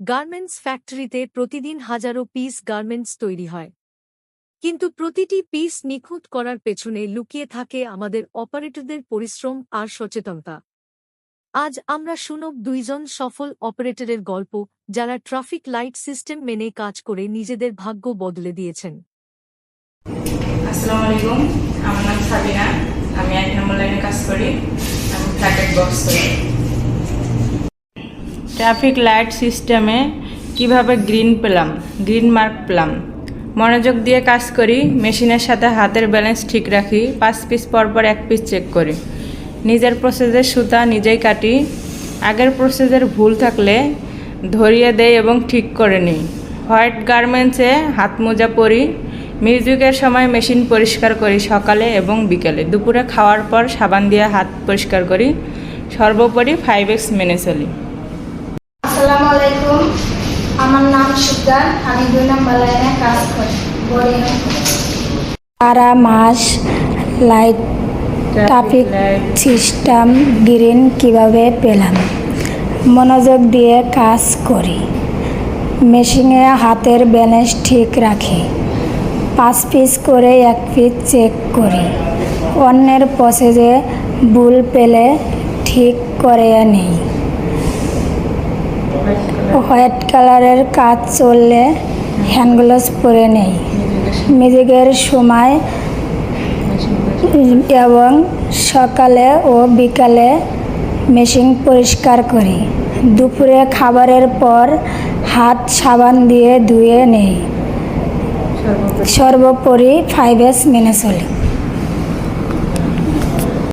Garments ফ্যাক্টরিতে প্রতিদিন হাজারো পিস গার্মেন্টস তৈরি হয়। কিন্তু প্রতিটি পিস নিখুঁত করার পেছনে লুকিয়ে থাকে আমাদের অপারেটরদের পরিশ্রম আর সচেতনতা। আজ আমরা শুনব দুইজন সফল অপারেটরের গল্প, যারা ট্রাফিক লাইট সিস্টেম মেনে কাজ করে নিজেদের ভাগ্য বদলে দিয়েছেন। আমার নাম সাবিনা। আমি এক নম্বর লাইনে কাজ করি, আমি প্যাকেট বক্স করি ট্রাফিক লাইট সিস্টেমে কীভাবে গ্রিন পেলাম গ্রিন মার্ক পেলাম। মনোযোগ দিয়ে কাজ করি, মেশিনের সাথে হাতের ব্যালেন্স ঠিক রাখি, পাঁচ পিস পর পর এক পিস চেক করি। নিজের প্রসেসের সুতা নিজেই কাটি। আগের প্রসেসের ভুল থাকলে ধরিয়ে দেই এবং ঠিক করে নিই। হোয়াইট গার্মেন্টসে হাত মোজা পরি। মিউজিকের সময় মেশিন পরিষ্কার করি সকালে এবং বিকেলে। দুপুরে খাওয়ার পর সাবান দিয়ে হাত পরিষ্কার করি। সর্বোপরি ফাইভ এক্স মেনে চলি। আসসালামু আলাইকুম আমার নাম সুগার আমি দুই নম্বর লাইনে কাজ করি। সারা মাস লাইট ট্রাফিক সিস্টেম গ্রিন কীভাবে পেলাম? মনোযোগ দিয়ে কাজ করি। মেশিনে হাতের ব্যালেন্স ঠিক রাখি। পাঁচ পিস করে এক পিস চেক করি। অন্যের প্রসেসে ভুল পেলে ঠিক করে নেই হোয়াইট কালারের কাজ চললে হ্যান্ড গ্লোভস পরে নেই। মিউজিকের সময় এবং সকালে ও বিকালে মেশিন পরিষ্কার করি। দুপুরে খাবারের পর হাত সাবান দিয়ে ধুয়ে নেই। সর্বোপরি ফাইভ এস মেনে চলি।